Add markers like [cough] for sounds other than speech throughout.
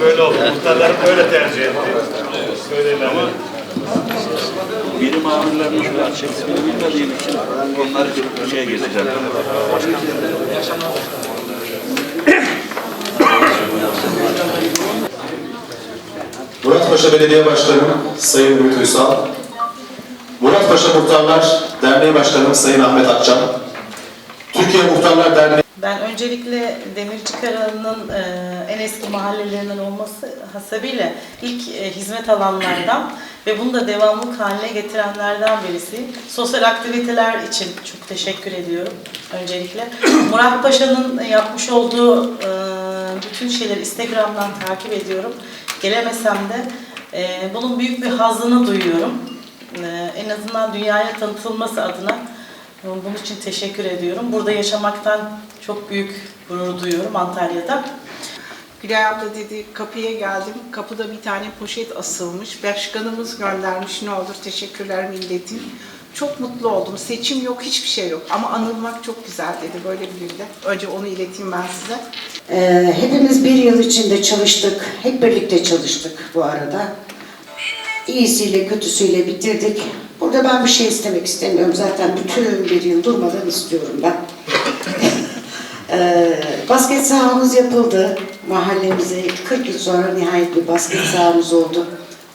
Böyle oldu. Muhtarlarım böyle tercih etti. Böyle ama Birim amirlerini şu an çektiğini bilmediğim için onları bir şeye gezeceğim. Muratpaşa Belediye Başkanı Sayın Ümit Uysal, Muratpaşa Muhtarlar Derneği Başkanı Sayın Ahmet Akçam, Türkiye Muhtarlar Derneği Ben öncelikle Demirci Karalı'nın e, en eski mahallelerinden olması hasebiyle ilk e, hizmet alanlardan [clears throat] ve bunu da devamlılık haline getirenlerden birisiyim. Sosyal aktiviteler için çok teşekkür ediyorum öncelikle. [clears throat] Murat Paşa'nın yapmış olduğu e, bütün şeyleri Instagram'dan takip ediyorum. Gelemesem de bunun büyük bir hazzını duyuyorum. En azından dünyaya tanıtılması adına bunun için teşekkür ediyorum. Burada yaşamaktan çok büyük gurur duyuyorum Antalya'da. Gülay abla dedi kapıya geldim. Kapıda bir tane poşet asılmış. Başkanımız göndermiş ne olur teşekkürler milletim. Çok mutlu oldum. Seçim yok, hiçbir şey yok. Ama anılmak çok güzel dedi. Böyle bir de. Önce onu ileteyim ben size. Ee, hepimiz bir yıl içinde çalıştık. Hep birlikte çalıştık bu arada. İyisiyle kötüsüyle bitirdik. Burada ben bir şey istemek istemiyorum. Zaten bütün bir yıl durmadan istiyorum ben. Ee, basket sahamız yapıldı. Mahallemize 40 yıl sonra nihayet bir basket [clears throat] sahamız oldu.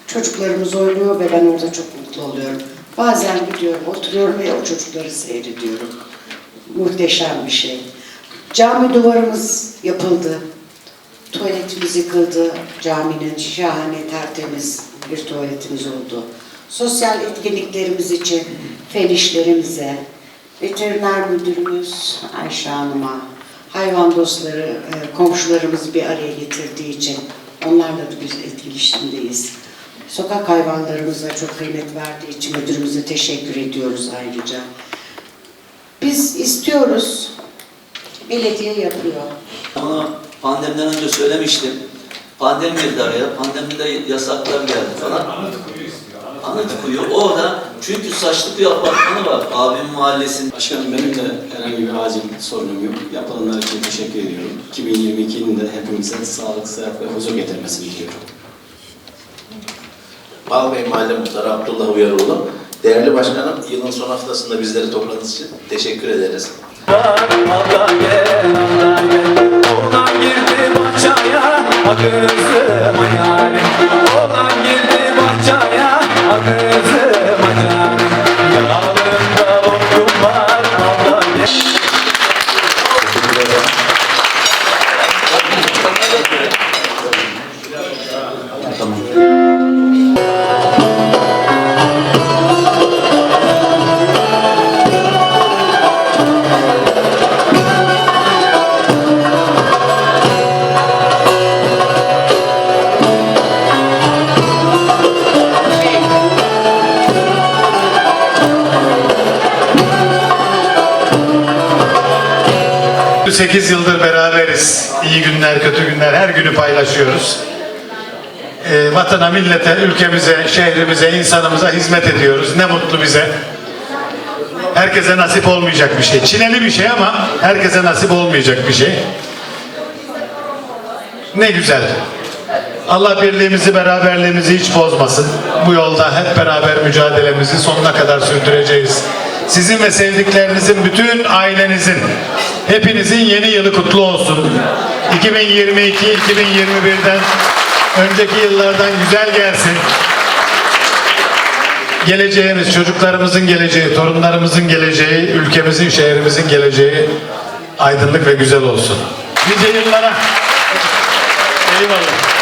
Çocuklarımız oynuyor ve ben orada çok mutlu oluyorum. Bazen gidiyorum, oturuyorum ve o çocukları seyrediyorum. Muhteşem bir şey. Cami duvarımız yapıldı. Tuvaletimiz yıkıldı. Caminin şahane, tertemiz bir tuvaletimiz oldu. Sosyal etkinliklerimiz için fen işlerimize, veteriner müdürümüz Ayşe Hanım'a, hayvan dostları, e, komşularımız bir araya getirdiği için onlarla da biz etkileşimdeyiz. Sokak hayvanlarımıza çok kıymet verdiği için müdürümüze teşekkür ediyoruz ayrıca. Biz istiyoruz, belediye yapıyor. Ama pandemiden önce söylemiştim. Pandemi girdi araya. Pandemide yasaklar geldi falan. Anıt kuyu orada çünkü saçlı kuyu apartmanı var. Abimin mahallesinde. Başkanım benim de herhangi bir acil sorunum yok. Yapılanlar için teşekkür ediyorum. 2022'nin de hepimize sağlık, sıhhat ve huzur getirmesini diliyorum. Balbey Mahalle Muhtarı Abdullah Uyaroğlu. Değerli başkanım, yılın son haftasında bizleri topladığınız için teşekkür ederiz. Allah gel, Allah gel. Oğlan girdi bahçeye, akızım Amen. 8 yıldır beraberiz. İyi günler, kötü günler her günü paylaşıyoruz. Ee, vatana, millete, ülkemize, şehrimize, insanımıza hizmet ediyoruz. Ne mutlu bize. Herkese nasip olmayacak bir şey. Çileli bir şey ama herkese nasip olmayacak bir şey. Ne güzel. Allah birliğimizi, beraberliğimizi hiç bozmasın. Bu yolda hep beraber mücadelemizi sonuna kadar sürdüreceğiz. Sizin ve sevdiklerinizin, bütün ailenizin, hepinizin yeni yılı kutlu olsun. 2022-2021'den önceki yıllardan güzel gelsin. Geleceğimiz, çocuklarımızın geleceği, torunlarımızın geleceği, ülkemizin, şehrimizin geleceği aydınlık ve güzel olsun. Nice yıllara. Eyvallah.